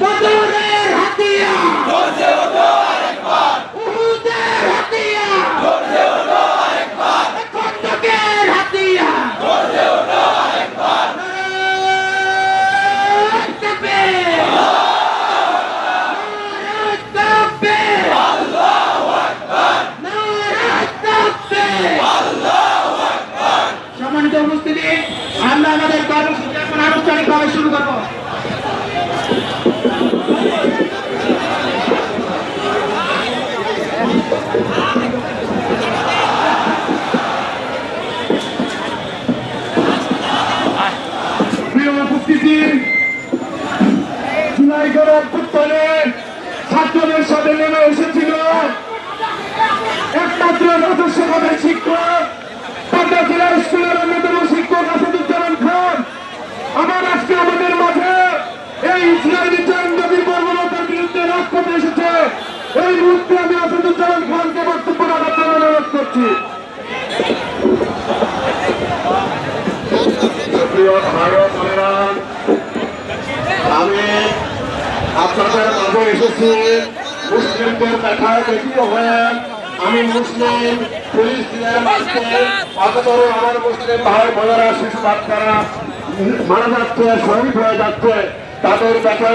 বদরের হাতিয়ার উহুদের হাতিয়ার খন্দকের হাতিয়ার নারায়ণ তাকবীর! নারায়ণ তাকবীর! নারায়ণ তাকবীর! সম্মানিত উপস্থিতি আমরা আমাদের কর্মসূচি এখন আনুষ্ঠানিকভাবে উপস্থিতি জুলাই গণ অভ্যুত্থানে ছাত্রদের সাথে নেমে এসেছিল। একমাত্র রাজস্ব খাতের শিক্ষক, পাবনা জেলা স্কুলের অন্যতম শিক্ষক আসাদুজ্জামান খান। আমার আজকে আমাদের মাঝে এই ইসরায়েলি জঙ্গির বর্বরতার বিরুদ্ধে রাজপথে এসেছে। এই মুহূর্তে আমি আসাদুজ্জামান খানকে বক্তব্য রাখার জন্য অনুরোধ করছি। প্রিয় ভারত মুসলিমদের দেখা দেখিও হয়ে আমি মুসলিম, পুলিশ দিলাম আমার মুসলিম ভাই, বোনেরা, শিশু বাচ্চারা মারা যাচ্ছে, শহীদ হয়ে যাচ্ছে। তাদের